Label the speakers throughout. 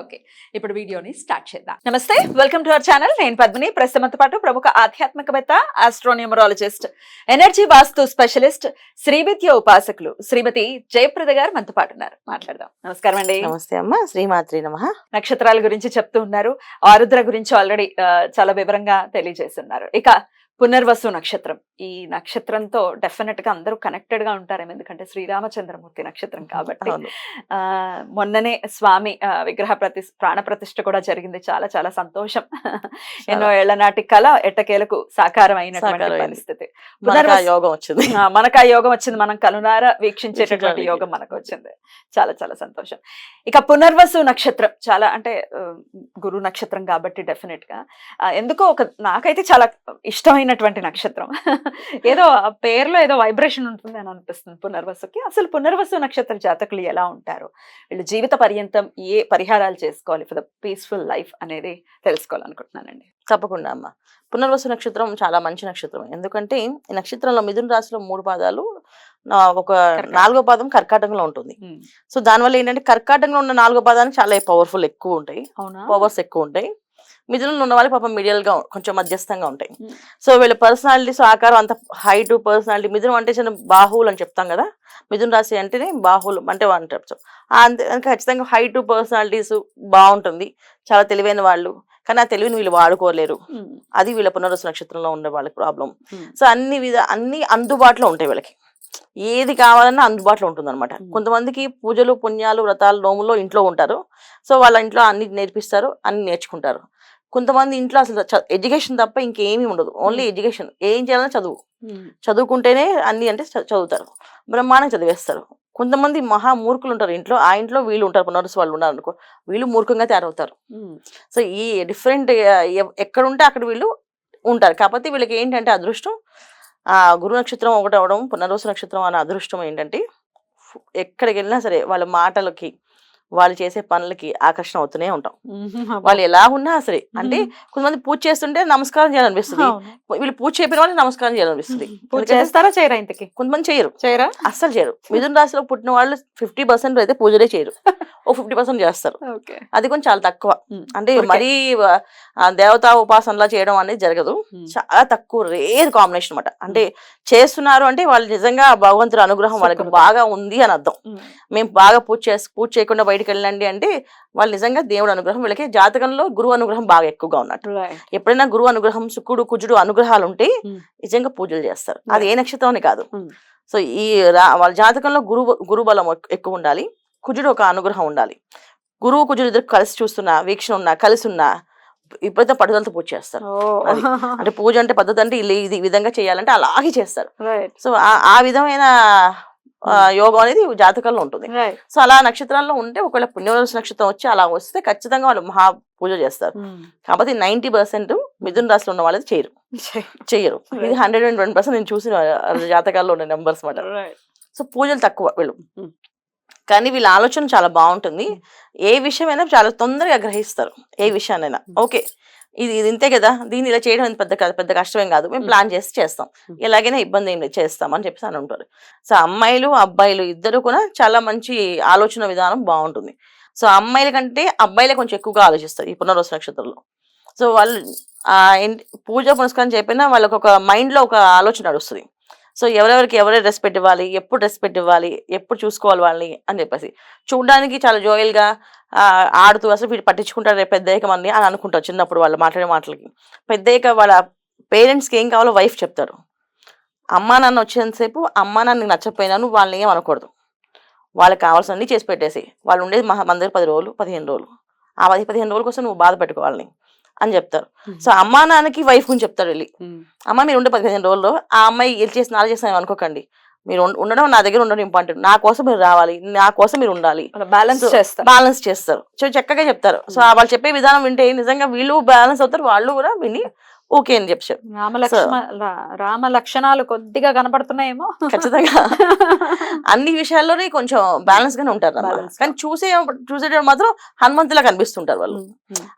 Speaker 1: Okay ఇప్పుడు వీడియోని start చేద్దాం. నమస్తే వెల్కమ్ టు అవర్ ఛానల్. నేను పద్మిని. ప్రస్తుతంతో పాటు ప్రముఖ ఆధ్యాత్మికవేత్త astronumerologist energy vastu specialist Srividya ఉపాసకులు శ్రీమతి జయప్రద గారు మనతో పాటు ఉన్నారు. మాట్లాడదాం. నమస్కారం అండి.
Speaker 2: నమస్తే అమ్మ. శ్రీమాత్రి నమ.
Speaker 1: నక్షత్రాల గురించి చెప్తూ ఉన్నారు. ఆరుద్ర గురించి ఆల్రెడీ చాలా వివరంగా తెలియజేస్తున్నారు. ఇక పునర్వసు నక్షత్రం. ఈ నక్షత్రంతో డెఫినెట్గా అందరూ కనెక్టెడ్గా ఉంటారేమో ఎందుకంటే శ్రీరామచంద్రమూర్తి నక్షత్రం కాబట్టి. మొన్ననే స్వామి విగ్రహ ప్రతి ప్రాణ ప్రతిష్ఠ కూడా జరిగింది. చాలా చాలా సంతోషం. ఎన్నో ఏళ్ళ నాటి కళ ఎట్టకేలకు సాకారం అయినటువంటి. పరిస్థితి.
Speaker 2: యోగం వచ్చింది.
Speaker 1: మనకు ఆ యోగం వచ్చింది. మనం కనునార వీక్షించేటటువంటి. యోగం మనకు వచ్చింది చాలా చాలా సంతోషం. ఇక పునర్వసు నక్షత్రం. చాలా అంటే గురు నక్షత్రం కాబట్టి డెఫినెట్గా ఎందుకో ఒక నాకైతే చాలా ఇష్టమైనటువంటి నక్షత్రం. ఏదో ఆ పేరులో ఏదో వైబ్రేషన్ ఉంటుంది అని అనిపిస్తుంది పునర్వసుకి. అసలు పునర్వసు నక్షత్ర జాతకులు ఎలా ఉంటారు? వీళ్ళు జీవిత పర్యంతం ఏ పరిహారాలు చేసుకోవాలి? ఫర్ ద పీస్ఫుల్ లైఫ్ అనేది తెలుసుకోవాలనుకుంటున్నానండి.
Speaker 2: తప్పకుండా అమ్మ. పునర్వసు నక్షత్రం చాలా మంచి నక్షత్రం. ఎందుకంటే ఈ నక్షత్రంలో మిథున రాశిలో మూడు పాదాలు ఒక. నాలుగో పాదం కర్కాటకంలో ఉంటుంది. సో దానివల్ల ఏంటంటే కర్కాటకంలో ఉన్న నాలుగో పాదానికి చాలా పవర్ఫుల్ ఎక్కువ ఉంటాయి.
Speaker 1: అవునా?
Speaker 2: పవర్స్ ఎక్కువ ఉంటాయి. మిథునంలో ఉన్న వాళ్ళకి పాపం మిడియల్గా కొంచెం మధ్యస్థంగా ఉంటాయి. సో వీళ్ళ పర్సనాలిటీస్ ఆకారం అంత హైట్ పర్సనాలిటీ మిథునం అంటే చిన్న బాహువులు అని చెప్తాం కదా? మిథున రాశి అంటేనే బాహువులు అంటే అంటారు. అంతే ఖచ్చితంగా హైట్ పర్సనాలిటీస్ బాగుంటుంది. చాలా తెలివైన వాళ్ళు. కానీ ఆ తెలివిని వీళ్ళు వాడుకోలేరు. అది వీళ్ళ పునర్వసు నక్షత్రంలో ఉండే వాళ్ళకి ప్రాబ్లం. సో అన్ని విధ అన్ని అందుబాటులో ఉంటాయి వీళ్ళకి. ఏది కావాలన్నా అందుబాటులో ఉంటుంది అనమాట
Speaker 1: Hmm.
Speaker 2: కొంతమందికి పూజలు పుణ్యాలు వ్రతాలు నోములో ఇంట్లో ఉంటారు. సో వాళ్ళ ఇంట్లో అన్ని నేర్పిస్తారు అన్ని నేర్చుకుంటారు. కొంతమంది ఇంట్లో అసలు ఎడ్యుకేషన్ తప్ప ఇంకేమీ ఉండదు. ఓన్లీ. ఎడ్యుకేషన్. ఏం చేయాలన్నా చదువు. చదువుకుంటేనే అన్ని అంటే చదువుతారు. బ్రహ్మాండం చదివేస్తారు. కొంతమంది మహా మూర్ఖులు ఉంటారు ఇంట్లో. ఆ ఇంట్లో వీళ్ళు ఉంటారు. పునరుసు వాళ్ళు ఉన్నారు అనుకో. వీళ్ళు మూర్ఖంగా తయారవుతారు. సో ఈ డిఫరెంట్ ఎక్కడ ఉంటే అక్కడ వీళ్ళు ఉంటారు. కాకపోతే వీళ్ళకి ఏంటంటే అదృష్టం ఆ గురు నక్షత్రం ఒకటి అవడం పునర్వసు నక్షత్రం అనే అదృష్టం ఏంటంటే ఎక్కడికి వెళ్ళినా సరే వాళ్ళ మాటలకి వాళ్ళు చేసే పనులకి ఆకర్షణ అవుతూనే ఉంటాం. వాళ్ళు ఎలా ఉన్నా సరే అంటే కొంతమంది పూజ చేస్తుంటే నమస్కారం చేయాలనిపిస్తుంది. వీళ్ళు పూజ చేయని వాళ్ళకి నమస్కారం చేయాలనిపిస్తుంది.
Speaker 1: పూజ చేస్తారా చేయరా ఇంతకి?
Speaker 2: కొంతమంది చేయరు.
Speaker 1: చేయరా?
Speaker 2: అస్సలు చేయరు. మిథున రాశిలో పుట్టిన వాళ్ళు ఫిఫ్టీ పర్సెంట్ అయితే పూజలే చేయరు. ఓ ఫిఫ్టీ పర్సెంట్ చేస్తారు. అది కొంచెం చాలా తక్కువ.
Speaker 1: ఉమ్,
Speaker 2: అంటే. మరీ దేవతా ఉపాసనలా చేయడం అనేది జరగదు.
Speaker 1: ఉమ్,
Speaker 2: చాలా తక్కువ రేర్ కాంబినేషన్ అనమాట అంటే చేస్తున్నారు అంటే వాళ్ళు నిజంగా భగవంతుడి అనుగ్రహం వాళ్ళకి. బాగా ఉంది అని అర్థం. మేము బాగా పూజ చేసి పూజ చేయకుండా బయటకు వెళ్ళండి అంటే వాళ్ళు నిజంగా దేవుడు అనుగ్రహం వీళ్ళకి జాతకంలో గురువు అనుగ్రహం బాగా ఎక్కువగా ఉన్నట్టు. ఎప్పుడైనా గురువు అనుగ్రహం శుకుడు కుజుడు అనుగ్రహాలు ఉంటే. నిజంగా పూజలు చేస్తారు. అది ఏ నక్షత్రం కాదు. సో ఈ వాళ్ళ జాతకంలో గురువు గురుబలం ఎక్- ఎక్కువ ఉండాలి. కుజుడు ఒక అనుగ్రహం ఉండాలి. గురువు కుజుడు ఇద్దరు కలిసి చూస్తున్నా వీక్షణ ఉన్నా కలిసి ఉన్నా ఇప్పుడైతే పట్టుదలతో పూజ చేస్తారు. అంటే పూజ అంటే పద్ధతి అంటే ఇది విధంగా చేయాలంటే అలాగే చేస్తారు. సో ఆ- విధమైన ఆ, యోగం అనేది జాతకంలో ఉంటుంది. సో అలా నక్షత్రాల్లో ఉంటే ఒకవేళ పుణ్యవలస నక్షత్రం వచ్చి అలా వస్తే ఖచ్చితంగా వాళ్ళు మహా పూజ చేస్తారు.
Speaker 1: ఉమ్,
Speaker 2: కాకపోతే నైన్టీ పర్సెంట్ మిథున రాశిలో ఉన్న వాళ్ళది చేయరు. చెయ్యరు. ఇది. హండ్రెడ్ అండ్ ట్వంటీ పర్సెంట్ నేను చూసిన జాతకాల్లో ఉన్న నెంబర్స్ మాట. సో పూజలు తక్కువ వీళ్ళు.
Speaker 1: Mm.
Speaker 2: కానీ వీళ్ళ ఆలోచన చాలా బాగుంటుంది. ఏ విషయమైనా చాలా తొందరగా గ్రహిస్తారు. ఏ విషయాన్నైనా. ఓకే. ఇది ఇది ఇంతే కదా. దీన్ని ఇలా చేయడం పెద్ద పెద్ద కష్టమేం కాదు. మేము. ప్లాన్ చేసి చేస్తాం. ఎలాగైనా ఇబ్బంది ఏం లేదు చేస్తాం అని చెప్పేసి అని ఉంటారు సో అమ్మాయిలు అబ్బాయిలు ఇద్దరు కూడా చాలా మంచి ఆలోచన విధానం బాగుంటుంది. సో అమ్మాయిల కంటే అబ్బాయిలే కొంచెం ఎక్కువగా ఆలోచిస్తారు ఈ పునర్వసు నక్షత్రంలో. సో వాళ్ళు పూజ పునస్కారం చెప్పినా వాళ్ళకి ఒక mind లో ఒక ఆలోచన నడుస్తుంది. సో ఎవరెవరికి ఎవరే రెస్పెక్ట్ ఇవ్వాలి ఎప్పుడు రెస్పెక్ట్ ఇవ్వాలి ఎప్పుడు చూసుకోవాలి వాళ్ళని అని చెప్పేసి. చూడడానికి చాలా జోయల్గా ఆడుతూ అసలు వీడు పట్టించుకుంటారు రేపు పెద్దయ్యక మంది అని అనుకుంటారు చిన్నప్పుడు వాళ్ళు మాట్లాడే మాటలకి. పెద్దయ్యక వాళ్ళ పేరెంట్స్కి ఏం కావాలో వైఫ్ చెప్తారు. అమ్మా నాన్న వచ్చేంతసేపు అమ్మా నాన్నకి నచ్చకపోయినా వాళ్ళని ఏం అనకూడదు. వాళ్ళకి కావాల్సినవి చేసి పెట్టేసి. వాళ్ళు ఉండేది మహా మన పది రోజులు పదిహేను రోజులు. ఆ పది పదిహేను రోజుల కోసం నువ్వు బాధ పెట్టుకోవాలని అని చెప్తారు. సో అమ్మా నాన్నకి వైఫ్ గురించి చెప్తారు వెళ్ళి. అమ్మ మీరు ఉండే పదిహేను రోజుల్లో ఆ అమ్మాయి వెళ్ళి చేసి నాలుగు చేసిన అనుకోకండి. మీరు ఉండడం నా దగ్గర ఉండడం ఇంపార్టెంట్. నా కోసం మీరు రావాలి. నా కోసం మీరు ఉండాలి.
Speaker 1: బ్యాలెన్స్ చేస్తారు.
Speaker 2: బ్యాలెన్స్ చేస్తారు. సో చక్కగా చెప్తారు. సో వాళ్ళు చెప్పే విధానం వింటే నిజంగా వీళ్ళు బ్యాలెన్స్ అవుతారు. వాళ్ళు కూడా విని ఓకే అని చెప్పి చెప్పు.
Speaker 3: రామ లక్షణాలు కొద్దిగా కనపడుతున్నాయేమో.
Speaker 2: ఖచ్చితంగా. అన్ని విషయాల్లోనే కొంచెం బ్యాలెన్స్ గానే ఉంటారు. కానీ చూసే చూసేటప్పుడు మాత్రం హనుమంతులా కనిపిస్తుంటారు వాళ్ళు.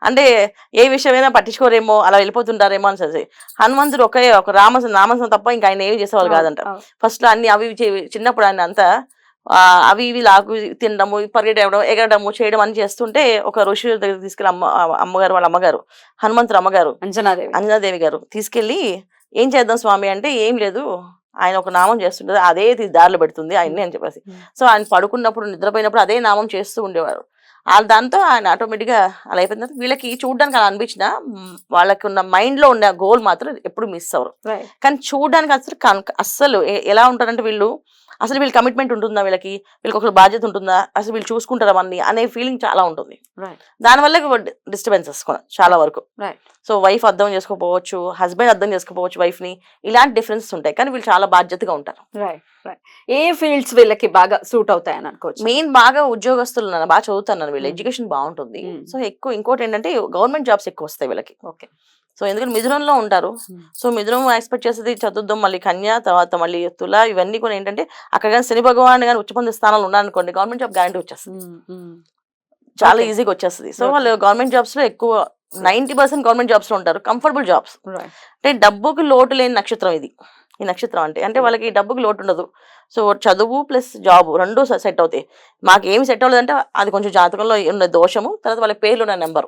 Speaker 2: అంటే ఏ విషయమైనా పట్టించుకోరేమో అలా వెళ్ళిపోతుంటారేమో అని సరే. హనుమంతుడు ఒకే ఒక రామ నామసం తప్ప ఇంకా ఆయన ఏమి చేసేవాళ్ళు కాదంట ఫస్ట్లో అన్ని అవి చిన్నప్పుడు ఆయన అంతా అవి ఇవి లాగు తినడము పరిగెట్టడం ఎగరడము చేయడం అని చేస్తుంటే ఒక ఋషి దగ్గర తీసుకెళ్ళి అమ్మ అమ్మగారు వాళ్ళ అమ్మగారు హనుమంతుడు అమ్మగారు
Speaker 3: అంజనాదేవి.
Speaker 2: అంజనాదేవి గారు తీసుకెళ్ళి ఏం చేద్దాం స్వామి అంటే ఏం లేదు ఆయన ఒక నామం చేస్తుంటది అదే దారిలో పెడుతుంది ఆయన్ని అని చెప్పేసి. సో ఆయన పడుకున్నప్పుడు నిద్రపోయినప్పుడు అదే నామం చేస్తూ ఉండేవారు. ఆ దాంతో ఆయన ఆటోమేటిక్గా అలా అయిపోయిన తర్వాత వీళ్ళకి చూడడానికి అలా అనిపించిన వాళ్ళకి ఉన్న మైండ్లో ఉన్న గోల్ మాత్రం ఎప్పుడు మిస్ అవ్వరు. కానీ చూడడానికి అసలు అస్సలు ఎలా ఉంటారంటే వీళ్ళు అసలు వీళ్ళకి కమిట్మెంట్ ఉంటుందా వీళ్ళకి? వీళ్ళకి ఒక బాధ్యత ఉంటుందా? అసలు వీళ్ళు చూసుకుంటారా అన్ని అనే ఫీలింగ్ చాలా ఉంటుంది. దానివల్ల డిస్టర్బెన్సెస్ చాలా వరకు. సో వైఫ్ అర్థం చేసుకోపోవచ్చు హస్బెండ్ అర్థం చేసుకోపోవచ్చు వైఫ్ని ఇలాంటి డిఫరెన్సెస్ ఉంటాయి. కానీ వీళ్ళు చాలా బాధ్యతగా ఉంటారు.
Speaker 3: ఏ ఫీల్డ్స్ వీళ్ళకి బాగా సూట్ అవుతాయని అనుకోవచ్చు?
Speaker 2: మెయిన్ బాగా ఉద్యోగస్తులు ఉన్నారు బాగా చదువుతున్నారు వీళ్ళు
Speaker 3: Hmm.
Speaker 2: ఎడ్యుకేషన్ బాగుంటుంది.
Speaker 3: Hmm.
Speaker 2: సో ఎక్కువ ఇంకోటి ఏంటంటే గవర్నమెంట్ జాబ్స్ ఎక్కువ వస్తాయి వీళ్ళకి.
Speaker 3: ఓకే
Speaker 2: సో ఎందుకంటే మిథునంలో ఉంటారు.
Speaker 3: Hmm.
Speaker 2: సో మిథునం ఎక్స్పెక్ట్ చేసేది చతుర్థం మళ్ళీ కన్య తర్వాత మళ్ళీ తుల ఇవన్నీ కూడా ఏంటంటే అక్కడ కానీ శని భగవాన్ కానీ ఉచ్చపంది స్థానాలు ఉన్నారనుకోండి గవర్నమెంట్ జాబ్ గ్యారంటీ వచ్చేస్తుంది. చాలా. ఈజీగా వచ్చేస్తుంది. సో. వాళ్ళు గవర్నమెంట్ జాబ్స్లో ఎక్కువ నైన్టీ పర్సెంట్ గవర్నమెంట్ జాబ్స్లో ఉంటారు. కంఫర్టబుల్ జాబ్స్ అంటే డబ్బుకి లోటు లేని నక్షత్రం ఇది. ఈ నక్షత్రం అంటే అంటే వాళ్ళకి డబ్బుకి లోటు ఉండదు. సో చదువు ప్లస్ జాబ్ రెండు సెట్ అవుతాయి. మాకు ఏమి సెట్ అవ్వలేదంటే అది కొంచెం జాతకంలో ఉన్న దోషము తర్వాత వాళ్ళ పేర్లు ఉన్న నెంబర్.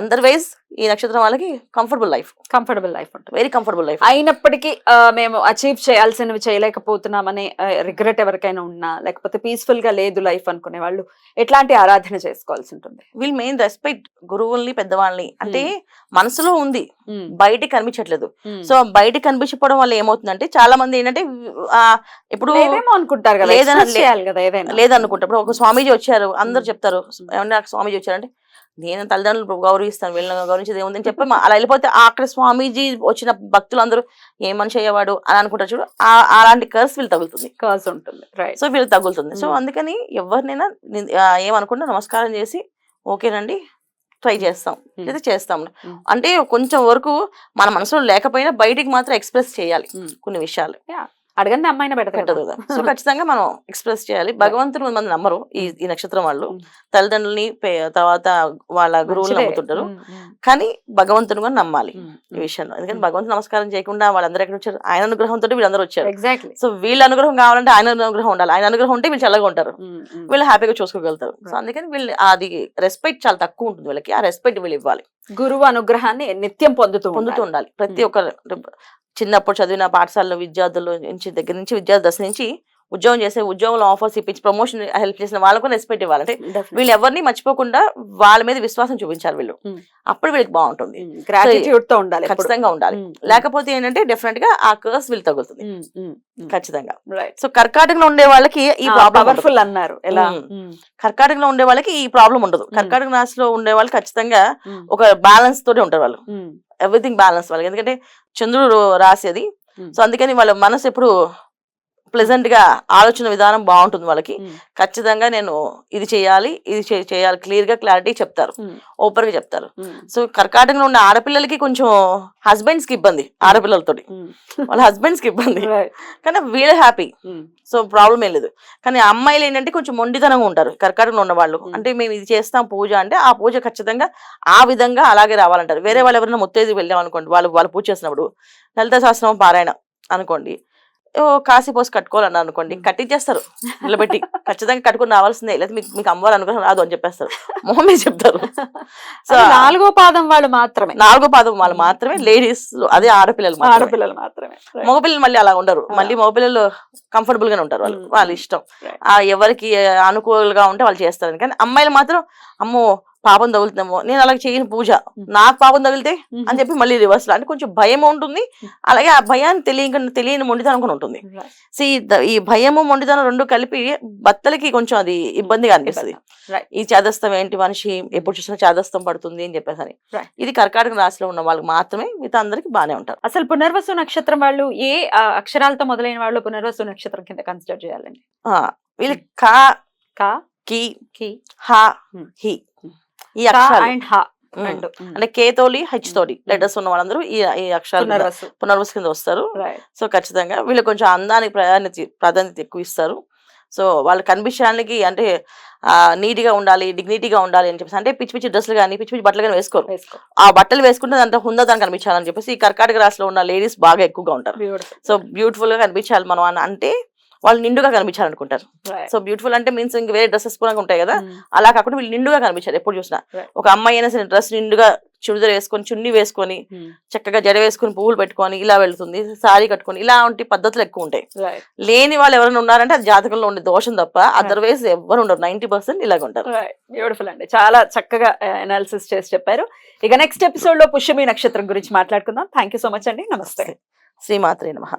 Speaker 2: అదర్వైజ్ ఈ నక్షత్రం వాళ్ళకి కంఫర్టబుల్ లైఫ్
Speaker 3: కంఫర్టబుల్ లైఫ్ ఉంటుంది.
Speaker 2: వెరీ కంఫర్టబుల్ లైఫ్
Speaker 3: అయినప్పటికీ మేము అచీవ్ చేయాల్సినవి చేయలేకపోతున్నామనే రిగ్రెట్ ఎవరికైనా ఉన్నా లేకపోతే పీస్ఫుల్గా లేదు లైఫ్ అనుకునే వాళ్ళు ఎట్లాంటి ఆరాధన చేసుకోవాల్సి ఉంటుంది.
Speaker 2: వీల్ మెయిన్ రెస్పెక్ట్ గురువుల్ని పెద్దవాళ్ళని. అంటే మనసులో ఉంది. బయటికి కనిపించట్లేదు. సో బయటికి కనిపించకపోవడం వల్ల ఏమవుతుందంటే చాలా మంది ఏంటంటే ఇప్పుడు
Speaker 3: లేదేమో అనుకుంటారు కదా
Speaker 2: లేదని
Speaker 3: కదా ఏదైనా.
Speaker 2: లేదనుకుంటా ఇప్పుడు ఒక స్వామీజీ వచ్చారు అందరు. చెప్తారు ఏమన్నా స్వామీజీ వచ్చారంటే నేను తల్లిదండ్రులు గౌరవిస్తాను వీళ్ళని గౌరవించేది ఏముందని చెప్పి మా- అలా వెళ్ళిపోతే అక్కడ స్వామీజీ వచ్చిన భక్తులు అందరూ ఏ మనిషి అయ్యేవాడు? అని అనుకుంటారు చూడు ఆ- అలాంటి కర్స్ వీళ్ళు తగులుతుంది.
Speaker 3: కాజ్ ఉంటుంది రైట్
Speaker 2: సో వీళ్ళు తగులుతుంది. So
Speaker 3: hmm.
Speaker 2: అందుకని ఎవరినైనా ఏమనుకుంటా నమస్కారం చేసి ఓకేనండి ట్రై చేస్తాం.
Speaker 3: మ్మ్.
Speaker 2: లేదా చేస్తాం.
Speaker 3: మ్మ్.
Speaker 2: అంటే కొంచెం వరకు మన మనసులో లేకపోయినా బయటికి మాత్రం ఎక్స్ప్రెస్ చేయాలి కొన్ని విషయాలు.
Speaker 3: అడగండి అమ్మాయిని
Speaker 2: పెట్టదు కదా. సో ఖచ్చితంగా మనం ఎక్స్ప్రెస్ చేయాలి. భగవంతుడు మంది నమ్మరు ఈ ఈ నక్షత్రం వాళ్ళు.
Speaker 3: Mm.
Speaker 2: తల్లిదండ్రులని తర్వాత వాళ్ళ గురువులు నమ్ముతుంటారు. కానీ భగవంతుని కూడా నమ్మాలి ఈ విషయంలో. ఎందుకంటే
Speaker 3: Mm.
Speaker 2: భగవంతుడు నమస్కారం చేయకుండా వాళ్ళందరూ ఎక్కడ వచ్చారు? ఆయన అనుగ్రహంతో వీళ్ళందరూ వచ్చారు.
Speaker 3: ఎగ్జాక్ట్లీ
Speaker 2: సో వీళ్ళ అనుగ్రహం కావాలంటే ఆయన అనుగ్రహం ఉండాలి. ఆయన అనుగ్రహం ఉంటే వీళ్ళు చల్లగా ఉంటారు. వీళ్ళు హ్యాపీగా చూసుకోగలుగుతారు. సో. అందుకని వీళ్ళు అది రెస్పెక్ట్ చాలా తక్కువ ఉంటుంది వీళ్ళకి. ఆ రెస్పెక్ట్ వీళ్ళు ఇవ్వాలి.
Speaker 3: గురువు అనుగ్రహాన్ని నిత్యం పొందుతూ
Speaker 2: పొందుతూ
Speaker 3: ఉండాలి.
Speaker 2: ప్రతి. ఒక్క చిన్నప్పుడు చదివిన పాఠశాలలో విద్యార్థుల నుంచి దగ్గర నుంచి విద్యార్థి దశ నుంచి ఉద్యోగం చేసే ఉద్యోగంలో ఆఫర్స్ ఇప్పించి ప్రమోషన్ హెల్ప్ చేసిన వాళ్ళకు రెస్పెక్ట్ ఇవ్వాలి. అంటే
Speaker 3: Definitely.
Speaker 2: వీళ్ళు ఎవరిని మర్చిపోకుండా వాళ్ళ మీద విశ్వాసం చూపించాలి వీళ్ళు.
Speaker 3: Mm.
Speaker 2: అప్పుడు వీళ్ళకి బాగుంటుంది.
Speaker 3: తో ఉండాలి.
Speaker 2: ఖచ్చితంగా ఉండాలి.
Speaker 3: ఉమ్,
Speaker 2: లేకపోతే ఏంటంటే డెఫినెట్గా ఆ కర్స్ వీళ్ళు తగులుతుంది. ఖచ్చితంగా. సో కర్కాటకంలో ఉండే వాళ్ళకి ఈ
Speaker 3: పవర్ఫుల్ అన్నారు. ఎలా?
Speaker 2: కర్కాటకంలో ఉండే వాళ్ళకి ఈ ప్రాబ్లం ఉండదు. కర్కాటక రాశిలో ఉండే వాళ్ళు ఖచ్చితంగా ఒక బ్యాలెన్స్ తోటి ఉంటారు వాళ్ళు. ఎవ్రీథింగ్ బ్యాలెన్స్ వాళ్ళకి. ఎందుకంటే చంద్రుడు
Speaker 3: Mm.
Speaker 2: సో అందుకని వాళ్ళ మనసు ఎప్పుడు ప్లెజెంట్గా ఆలోచన విధానం బాగుంటుంది వాళ్ళకి. ఖచ్చితంగా నేను ఇది చేయాలి ఇది చేయాలి. క్లియర్గా క్లారిటీ చెప్తారు.
Speaker 3: ఉమ్,
Speaker 2: ఓపెన్గా చెప్తారు. సో కర్కాటకంలో ఉన్న ఆడపిల్లలకి కొంచెం హస్బెండ్స్కి ఇబ్బంది ఆడపిల్లలతోటి. వాళ్ళ హస్బెండ్స్కి ఇబ్బంది. కానీ వీళ్ళే హ్యాపీ సో ప్రాబ్లం ఏం లేదు. కానీ అమ్మాయిలు ఏంటంటే కొంచెం మొండితనంగా ఉంటారు కర్కాటకంలో ఉన్న వాళ్ళు. అంటే మేము ఇది చేస్తాం పూజ అంటే ఆ పూజ ఖచ్చితంగా ఆ విధంగా అలాగే రావాలంటారు. వేరే వాళ్ళు ఎవరైనా ముత్తైదు వెళ్ళాం అనుకోండి వాళ్ళు వాళ్ళు పూజ చేసినప్పుడు లలిత శాస్త్రం పారాయణ అనుకోండి ఓ కాశీ పోసి కట్టుకోవాలన్నారు అనుకోండి. కట్టించేస్తారు నిలబెట్టి ఖచ్చితంగా కట్టుకుని రావాల్సిందే లేదా మీకు మీకు అమ్మవారు అనుగ్రహం రాదు అని చెప్పేస్తారు మొహం మీద చెప్తారు సో
Speaker 3: నాలుగో పాదం వాళ్ళు మాత్రమే
Speaker 2: నాలుగో పాదం వాళ్ళు మాత్రమే లేడీస్ అదే ఆడపిల్లలు.
Speaker 3: ఆడపిల్లలు మాత్రమే.
Speaker 2: మగపిల్లలు మళ్ళీ అలా ఉండరు. మళ్ళీ మగపిల్లలు కంఫర్టబుల్ గానే ఉంటారు వాళ్ళు. వాళ్ళ ఇష్టం ఎవరికి అనుకూలంగా ఉంటే వాళ్ళు చేస్తారు కానీ అమ్మాయిలు మాత్రం అమ్మో పాపం తగులుతుందేమో. నేను అలా చేయను పూజ. నాకు పాపం తగిలితే అని చెప్పి మళ్ళీ రివర్స్ అంటే కొంచెం భయం ఉంటుంది. అలాగే ఆ భయాన్ని తెలియక తెలియని మొండితనం కూడా ఉంటుంది. సో ఈ భయము మొండితనం రెండు కలిపి భర్తలకి కొంచెం అది ఇబ్బందిగా అనిపిస్తుంది. ఈ చాదస్తం ఏంటి మనిషి? ఎప్పుడు చూసినా చాదస్తం పడుతుంది అని చెప్పేసి అని. ఇది కర్కాటక రాశిలో ఉన్న వాళ్ళకి మాత్రమే మిగతా అందరికి బాగానే ఉంటారు.
Speaker 3: అసలు పునర్వసు నక్షత్రం వాళ్ళు ఏ అక్షరాలతో మొదలైన వాళ్ళు పునర్వసు నక్షత్రం కింద కన్సిడర్ చేయాలండి?
Speaker 2: ఆ, వీళ్ళకి కా
Speaker 3: కా
Speaker 2: కి
Speaker 3: కి.
Speaker 2: హా. హి. ఈ
Speaker 3: అండ్ హా.
Speaker 2: అంటే కే తోటి హెచ్
Speaker 3: ఉమ్.
Speaker 2: లెటర్స్ ఉన్న వాళ్ళందరూ ఈ ఈ అక్షరాలు
Speaker 3: పునర్వసు.
Speaker 2: కింద వస్తారు. సో ఖచ్చితంగా వీళ్ళు కొంచెం అందానికి ప్రాధాన్యత ప్రాధాన్యత ఎక్కువ ఇస్తారు సో వాళ్ళు కనిపించడానికి అంటే నీట్గా ఉండాలి డిగ్నిటీగా ఉండాలి అని చెప్పేసి అంటే పిచ్చి పిచ్చి డ్రెస్సులు కానీ పిచ్చి పిచ్చి బట్టలు కానీ వేసుకోరు.
Speaker 3: వేసుకో
Speaker 2: ఆ బట్టలు వేసుకుంటే దాంట్లో హుందతనం కనిపించాలని చెప్పేసి ఈ కర్కాటక రాశిలో ఉన్న లేడీస్ బాగా ఎక్కువగా ఉంటారు. సో బ్యూటిఫుల్గా కనిపించాలి మనం అని అంటే వాళ్ళు నిండుగా కనిపించాలనుకుంటారు. సో బ్యూటిఫుల్ అంటే మీన్స్ ఇంక వేరే డ్రెస్సెస్ కూడా ఉంటాయి కదా. అలా కాకుండా వీళ్ళు నిండుగా కనిపించారు ఎప్పుడు చూసినా. ఒక అమ్మాయి అయినా సరే డ్రెస్ నిండుగా చుడిదార్ వేసుకొని చున్నీ వేసుకొని చక్కగా జడ వేసుకొని పువ్వులు పెట్టుకొని ఇలా వెళ్తుంది సారీ కట్టుకొని ఇలాంటి పద్ధతులు ఎక్కువ ఉంటాయి. లేని వాళ్ళు ఎవరైనా ఉన్నారంటే అది జాతకంలో ఉండే దోషం తప్ప అదర్వైజ్ ఎవరు ఉండరు. నైన్టీ పర్సెంట్ ఇలాగ ఉంటారు.
Speaker 3: బ్యూటిఫుల్ అండి. చాలా చక్కగా అనాలిసిస్ చేసి చెప్పారు. ఇక నెక్స్ట్ ఎపిసోడ్లో పుష్యమి నక్షత్రం గురించి మాట్లాడుకుందాం. థ్యాంక్ యూ సో మచ్ అండి. నమస్తే.
Speaker 2: శ్రీమాత్రే నమః.